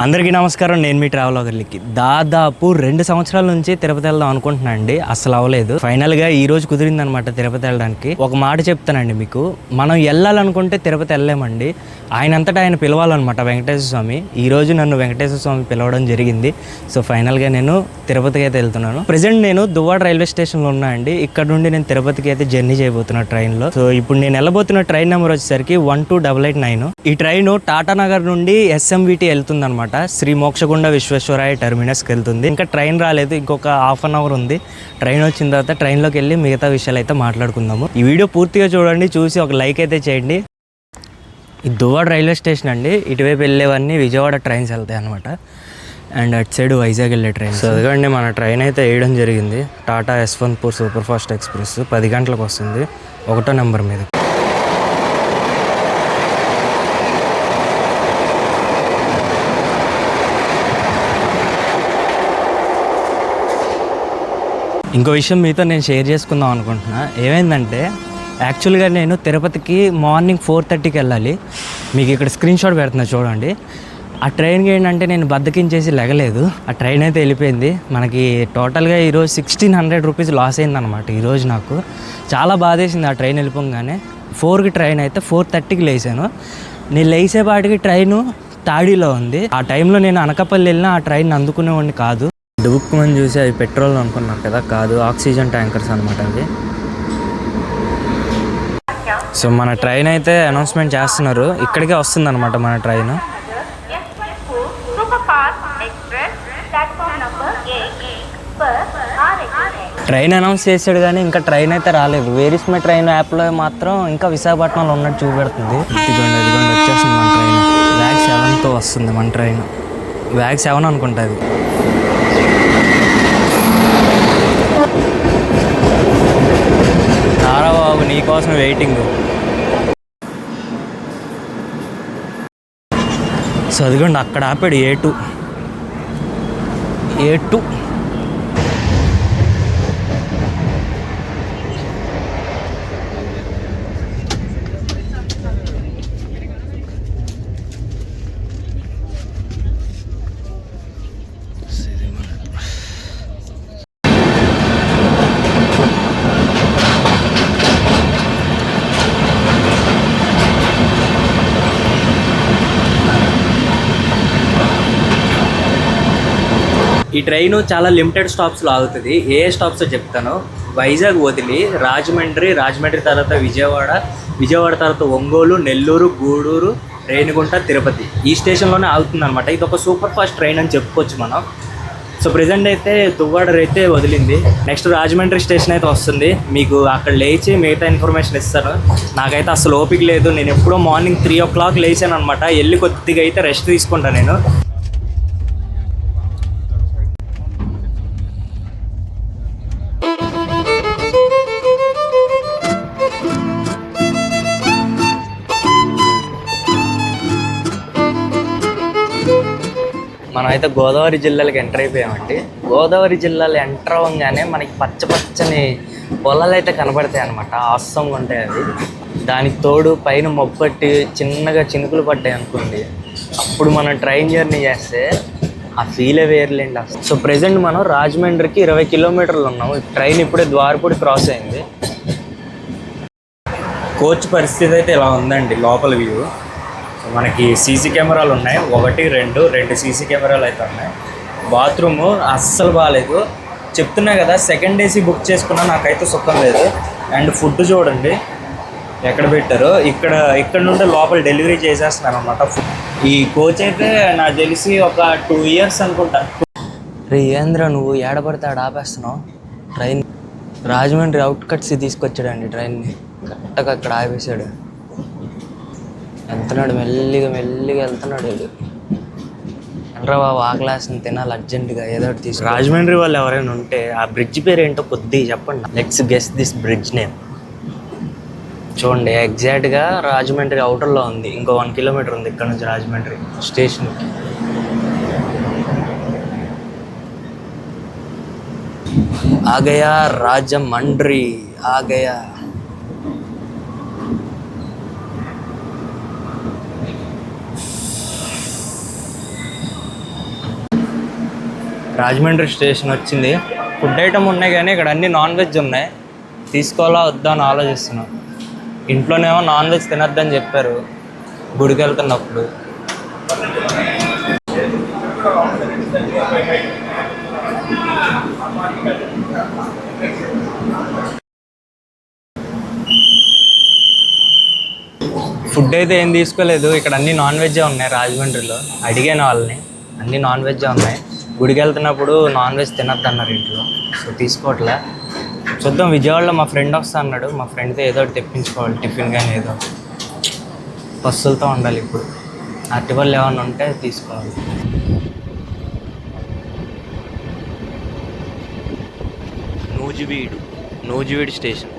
అందరికీ నమస్కారం నేను మీ ట్రావెల్ ఒకరికి దాదాపు రెండు సంవత్సరాల నుంచి తిరుపతి వెళ్దాం అనుకుంటున్నాను అండి. అసలు అవ్వలేదు. ఫైనల్గా ఈ రోజు కుదిరింది అనమాట తిరుపతి వెళ్ళడానికి. ఒక మాట చెప్తానండి మీకు. మనం వెళ్ళాలనుకుంటే తిరుపతి వెళ్ళలేమండి. ఆయన అంతటా ఆయన పిలవాలన్నమాట వెంకటేశ్వర స్వామి. ఈ రోజు నన్ను వెంకటేశ్వర స్వామి పిలవడం జరిగింది. సో ఫైనల్గా నేను తిరుపతికి అయితే వెళ్తున్నాను. ప్రజెంట్ నేను దువ్వాడ రైల్వే స్టేషన్లో ఉన్నా అండి. ఇక్కడ నుండి నేను తిరుపతికి అయితే జర్నీ చేయబోతున్నా ట్రైన్లో. సో ఇప్పుడు నేను వెళ్ళబోతున్న ట్రైన్ నెంబర్ వచ్చేసరికి one two double eight nine. ఈ ట్రైన్ టాటా నగర్ నుండి ఎస్ఎంవిటి వెళ్తుందనమాట శ్రీ మోక్షగుండ విశ్వేశ్వరాయ టెర్మినస్కి వెళ్తుంది. ఇంకా ట్రైన్ రాలేదు. ఇంకొక హాఫ్ అన్ అవర్ ఉంది. ట్రైన్ వచ్చిన తర్వాత ట్రైన్లోకి వెళ్ళి మిగతా విషయాలు అయితే మాట్లాడుకుందాము. ఈ వీడియో పూర్తిగా చూడండి. చూసి ఒక లైక్ అయితే చేయండి. ఈ దువ్వాడ రైల్వే స్టేషన్ అండి. ఇటువైపు వెళ్ళేవన్నీ విజయవాడ ట్రైన్స్ వెళ్తాయి అనమాట అండ్ అటు సైడ్ వైజాగ్ వెళ్ళే ట్రైన్ సో అదిగోండి మన ట్రైన్ అయితే వేయడం జరిగింది. Tata Yesvantpur super fast express పది గంటలకు వస్తుంది. ఒకటో నెంబర్ మీద. ఇంకో విషయం మీతో నేను షేర్ చేసుకుందాం అనుకుంటున్నా. ఏమైందంటే యాక్చువల్గా నేను తిరుపతికి మార్నింగ్ ఫోర్ థర్టీకి వెళ్ళాలి. మీకు ఇక్కడ స్క్రీన్ షాట్ పెడుతున్నా చూడండి. ఆ ట్రైన్కి ఏంటంటే నేను బద్దకించేసి లెగలేదు. ఆ ట్రైన్ అయితే వెళ్ళిపోయింది. మనకి టోటల్గా ఈరోజు సిక్స్టీన్ హండ్రెడ్ రూపీస్ లాస్ అయిందనమాట ఈరోజు నాకు. చాలా బాధేసింది ఆ ట్రైన్ వెళ్ళిపోగానే. ఫోర్కి ట్రైన్ అయితే ఫోర్ థర్టీకి లేసాను నేను లేసేపాటికి ట్రైను తాడీలో ఉంది. ఆ టైంలో నేను అనకాపల్లి వెళ్ళినా ఆ ట్రైన్ అందుకునేవాడిని కాదు. డుబుక్కుమని చూసి అవి పెట్రోల్ అనుకున్నాం కదా. కాదు ఆక్సిజన్ ట్యాంకర్స్ అనమాట అవి. సో మన ట్రైన్ అయితే అనౌన్స్మెంట్ చేస్తున్నారు. ఇక్కడికే వస్తుంది అనమాట మన ట్రైన్. ట్రైన్ అనౌన్స్ చేశాడు కానీ ఇంకా ట్రైన్ అయితే రాలేదు. వేరిస్ మై ట్రైన్ యాప్లో మాత్రం ఇంకా విశాఖపట్నంలో ఉన్నట్టు చూపెడుతుంది. ఇదిగోండి వచ్చేస్తుంది మన ట్రైన్. వ్యాగ్ సెవెన్తో వస్తుంది మన ట్రైన్. వ్యాగ్ సెవెన్ అనుకుంటుంది రారా బాబు నీకోసం వెయిటింగ్ సో అదిగోండి అక్కడ ఆపాడు A two A two train చాలా లిమిటెడ్ స్టాప్స్లో ఆగుతుంది. ఏ స్టాప్స్లో చెప్తాను? వైజాగ్ వదిలి రాజమండ్రి రాజమండ్రి తర్వాత విజయవాడ విజయవాడ తర్వాత ఒంగోలు నెల్లూరు గూడూరు రేణిగుంట తిరుపతి. ఈ స్టేషన్లోనే ఆగుతుంది అనమాట ఇది ఒక సూపర్ ఫాస్ట్ ట్రైన్ అని చెప్పుకోవచ్చు మనం. సో ప్రజెంట్ అయితే దువ్వాడ అయితే వదిలింది. నెక్స్ట్ రాజమండ్రి స్టేషన్ అయితే వస్తుంది. మీకు అక్కడ లేచి మిగతా ఇన్ఫర్మేషన్ ఇస్తాను. నాకైతే అసలు ఓపిక లేదు. నేను ఎప్పుడో మార్నింగ్ త్రీ ఓ క్లాక్ లేచాను అనమాట వెళ్ళి కొద్దిగా అయితే రెస్ట్ తీసుకుంటాను నేను. మనం అయితే గోదావరి జిల్లాలకు ఎంటర్ అయిపోయామండి. గోదావరి జిల్లాలో ఎంటర్ అవ్వగానే మనకి పచ్చ పచ్చని పొలాలు అయితే కనబడతాయి అనమాట ఆసంగా ఉంటాయి అవి. దానికి తోడు పైన మొప్పట్టి చిన్నగా చినుకులు పడ్డాయి అనుకోండి. అప్పుడు మనం ట్రైన్ జర్నీ చేస్తే ఆ ఫీలే వేర్లేండి అసలు. సో ప్రజెంట్ మనం రాజమండ్రికి ఇరవై కిలోమీటర్లు ఉన్నాము. ట్రైన్ ఇప్పుడే ద్వారపూడి క్రాస్ అయింది. కోచ్ పరిస్థితి అయితే ఇలా ఉందండి లోపల వ్యూ మనకి సీసీ కెమెరాలు ఉన్నాయి. ఒకటి రెండు రెండు సీసీ కెమెరాలు అయితే ఉన్నాయి. బాత్రూమ్ అస్సలు బాగాలేదు చెప్తున్నా కదా సెకండ్ ఏసీ బుక్ చేసుకున్నా నాకైతే సుఖం లేదు. అండ్ ఫుడ్ చూడండి. ఎక్కడ పెట్టారు? ఇక్కడ ఇక్కడ నుండి లోపల డెలివరీ చేసేస్తున్నారు అనమాట ఫుడ్. ఈ కోచ్ అయితే నాకు తెలిసి ఒక టూ ఇయర్స్ అనుకుంటా. రే ఏంద్ర నువ్వు? ఏడపడితే ఆడ ఆపేస్తున్నావు. ట్రైన్ రాజమండ్రి అవుట్ కట్స్ తీసుకొచ్చాడండి ట్రైన్ని. కరెక్ట్గా అక్కడ ఆపేసాడు వెళ్తున్నాడు మెల్లిగా మెల్లిగా వెళ్తున్నాడు వీడు. అనరా బాబు ఆకలేస్తుంది తినాలి అర్జెంటుగా ఏదో ఒకటి తీసు రాజమండ్రి వాళ్ళు ఎవరైనా ఉంటే ఆ బ్రిడ్జ్ పేరు ఏంటో కొద్దిగా చెప్పండి. Let's guess this bridge name చూడండి ఎగ్జాక్ట్గా రాజమండ్రి అవుటర్లో ఉంది. ఇంకో వన్ కిలోమీటర్ ఉంది ఇక్కడ నుంచి రాజమండ్రి స్టేషన్కి ఆ గయా రాజమండ్రి ఆ గయా రాజమండ్రి స్టేషన్ వచ్చింది. ఫుడ్ ఐటమ్ ఉన్నాయి కానీ ఇక్కడ అన్ని నాన్ వెజ్ ఉన్నాయి. తీసుకోవాలా వద్దా అని ఆలోచిస్తున్నాం. ఇంట్లోనేమో నాన్ వెజ్ తినొద్దని చెప్పారు. గుడికి వెళ్తున్నప్పుడు. ఫుడ్ అయితే ఏం తీసుకోలేదు. ఇక్కడ అన్ని నాన్ వెజ్ ఉన్నాయి రాజమండ్రిలో. అడిగాను వాళ్ళని. అన్ని నాన్ వెజ్ ఉన్నాయి. గుడికి వెళ్తున్నప్పుడు నాన్ వెజ్ తినద్దు అన్నారు ఇంట్లో. సో తీసుకోవట్లే. చూద్దాం విజయవాడలో మా ఫ్రెండ్ వస్తా అన్నాడు. మా ఫ్రెండ్తో ఏదో ఒకటి తెప్పించుకోవాలి టిఫిన్ కానీ ఏదో. బస్సులతో ఉండాలి ఇప్పుడు. అరటిపళ్ళు ఏమైనా ఉంటే తీసుకోవాలి. నూజివీడు నూజివీడు స్టేషన్.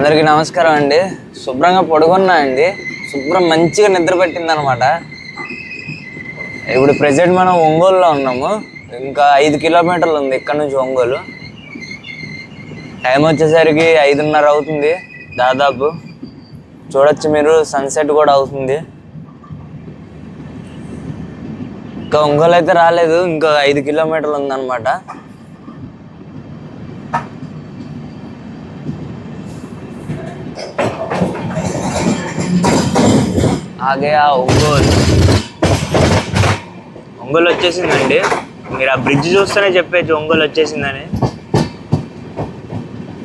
అందరికీ నమస్కారం అండి. శుభ్రంగా పడుకున్నా అండి. శుభ్రం మంచిగా నిద్ర పట్టిందనమాట. ఇప్పుడు ప్రెసెంట్ మనం ఒంగోలులో ఉన్నాము. ఇంకా ఐదు కిలోమీటర్లు ఉంది ఇక్కడ నుంచి ఒంగోలు. టైం వచ్చేసరికి ఐదున్నర అవుతుంది దాదాపు. చూడొచ్చు మీరు సన్సెట్ కూడా అవుతుంది. ఇంకా ఒంగోలు అయితే రాలేదు ఇంకా ఐదు కిలోమీటర్లు ఉందన్నమాట ఆ గయా ఒంగోలు. ఒంగోలు వచ్చేసిందండి. మీరు ఆ బ్రిడ్జ్ చూస్తేనే చెప్పచ్చు ఒంగోలు వచ్చేసిందని.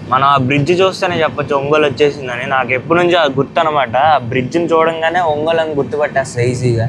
మనం ఆ బ్రిడ్జ్ చూస్తేనే చెప్పొచ్చు ఒంగోలు వచ్చేసిందని. నాకు ఎప్పటి నుంచో గుర్తు అనమాట ఆ బ్రిడ్జ్ని చూడంగానే ఒంగోలు అని గుర్తుపట్టేస్తా ఈజీగా.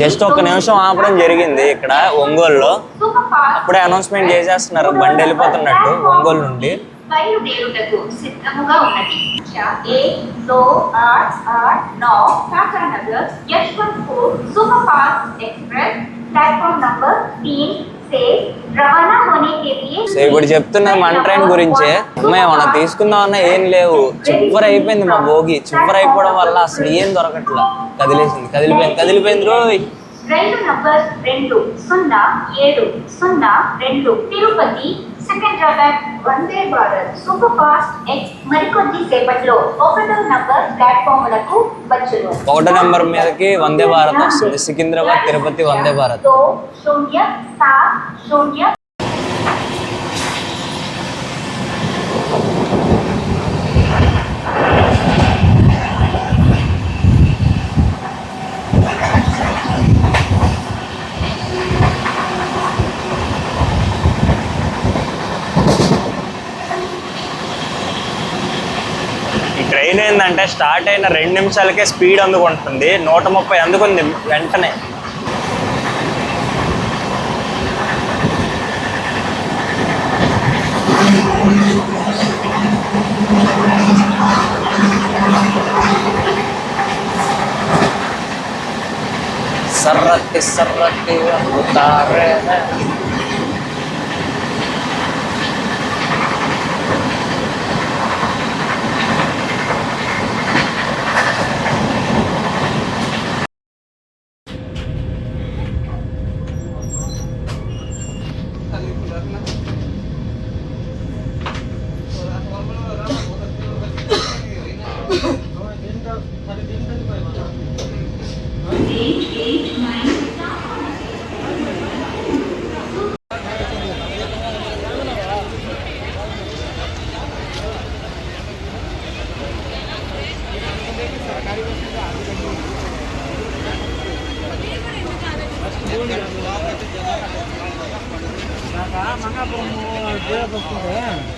జస్ట్ ఒక నిమిషం ఆపడం జరిగింది ఇక్కడ ఒంగోలులో. అప్పుడే అనౌన్స్మెంట్ చేసేస్తున్నారు బండి వెళ్ళిపోతున్నట్టు ఒంగోలు నుండి. ప్లాట్ఫామ్ నంబర్ ఇప్పుడు చెప్తున్నా మన ట్రైన్ గురించే అమ్మాయి మనం తీసుకుందాం అన్న? ఏం లేవు. చివరి అయిపోయింది మా భోగి. చివరి అయిపోవడం వల్ల అసలు ఏం దొరకట్లా? కదిలేసింది. కదిలిపోయింది. కదిలిపోయింది రోయ్. రైలు నంబర్ రెండు సున్నా ఏడు సున్నా రెండు. Tirupati second job Vande Bharat super fast మరికొద్ది సేపట్లో ఒకటో నంబర్ ప్లాట్ఫామ్లకు వచ్చును. ఒకటో నంబర్ మీదకి వందే భారత్ వస్తుంది. సికింద్రాబాద్ తిరుపతి వందే భారత్ శూన్య సాత్ శూన్య అంటే స్టార్ట్ అయిన రెండు నిమిషాలకే స్పీడ్ అందుకుంటుంది. నూట ముప్పై అందుకుంది వెంటనే. సర్రట్టి películas, ¿no? 哎呀，不行。